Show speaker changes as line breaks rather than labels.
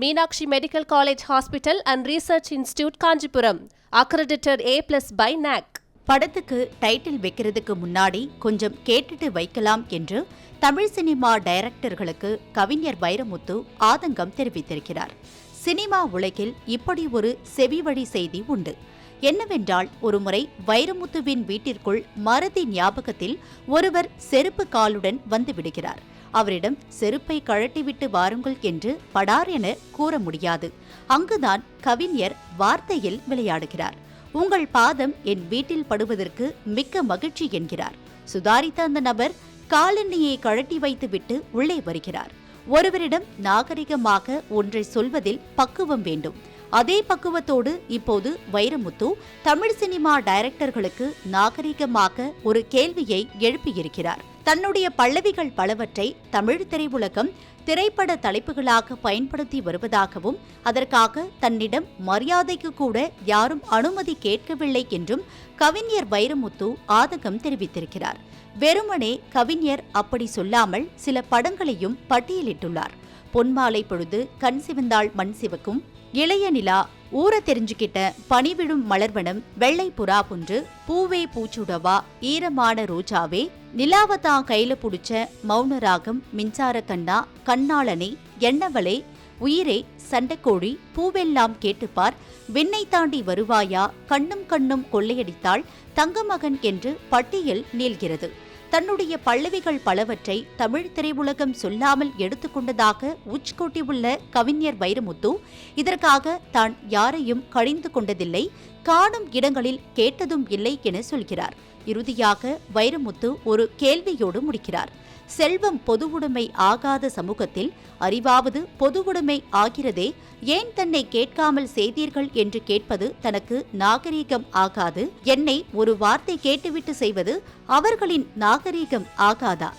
Meenakshi medical college hospital and research institute Kanchipuram. Accredited A plus by NAAC
படத்துக்கு title வைக்கிறதுக்கு முன்னாடி கொஞ்சம் கேட்டுட்டு வைக்கலாம் என்று தமிழ் சினிமா டைரக்டர்களுக்கு கவிஞர் வைரமுத்து ஆதங்கம் தெரிவித்திருக்கிறார். சினிமா உலகில் இப்படி ஒரு செவிவழி செய்தி உண்டு. என்னவென்றால் ஒருமுறை வைரமுத்துவின் வீட்டிற்குள் மறதி ஞாபகத்தில் ஒருவர் செருப்பு காலுடன் வந்துவிடுகிறார் அவரிடம் செருப்பை கழட்டிவிட்டு வாருங்கள் என்று படார் என கூற முடியாது. அங்குதான் கவிஞர் வார்த்தையில் விளையாடுகிறார். உங்கள் பாதம் என் வீட்டில் படுவதற்கு மிக்க மகிழ்ச்சி என்கிறார். சுதாரித்த அந்த நபர் காலெண்ணியை கழட்டி வைத்துவிட்டு உள்ளே வருகிறார். ஒருவரிடம் நாகரிகமாக ஒன்றை சொல்வதில் பக்குவம் வேண்டும். அதே பக்குவத்தோடு இப்போது வைரமுத்து தமிழ் சினிமா டைரக்டர்களுக்கு நாகரிகமாக ஒரு கேள்வியை எழுப்பியிருக்கிறார். தன்னுடைய பல்லவிகள் பலவற்றை தமிழ் திரையுலகம் திரைப்பட தலைப்புகளாக பயன்படுத்தி வருவதாகவும் அதற்காக தன்னிடம் மரியாதைக்கு கூட யாரும் அனுமதி கேட்கவில்லை என்றும் கவிஞர் வைரமுத்து ஆதங்கம் தெரிவித்திருக்கிறார். வெறுமனே கவிஞர் அப்படி சொல்லாமல் சில படங்களையும் பட்டியலிட்டுள்ளார். பொன்மாலை பொழுது கண் சிவந்தாள் மண் சிவக்கும் இளைய நிலா ஊற தெரிஞ்சுக்கிட்ட பனிவிடும் மலர்வனம் வெள்ளை புறா புன்று பூவே பூச்சுடவா ஈரமான ரோஜாவே நிலாவதா கையில புடிச்ச மௌனராகம் மின்சார கண்ணா கண்ணாளனே எண்ணவளே உயிரே சண்டைக்கோழி பூவெல்லாம் கேட்டுப்பார் விண்ணை தாண்டி வருவாயா கண்ணும் கண்ணும் கொள்ளையடித்தாள் தங்கமகன் என்று பட்டியல் நீள்கிறது. தன்னுடைய பல்லவிகள் பலவற்றை தமிழ் திரையுலகம் சொல்லாமல் எடுத்துக்கொண்டதாக உச்கோட்டியுள்ள கவிஞர் வைரமுத்து இதற்காக தான் யாரையும் கழிந்து கொண்டதில்லை காணும் இடங்களில் கேட்டதும் இல்லை என சொல்கிறார். இறுதியாக வைரமுத்து ஒரு கேள்வியோடு முடிக்கிறார். செல்வம் பொதுவுடைமை ஆகாத சமூகத்தில் அறிவாவது பொதுவுடைமை ஆகிறதே ஏன் தன்னை கேட்காமல் செய்தீர்கள் என்று கேட்பது தனக்கு நாகரீகம் ஆகாது? என்னை ஒரு வார்த்தை கேட்டுவிட்டு செய்வது அவர்களின் நாகரீகம் ஆகாதா?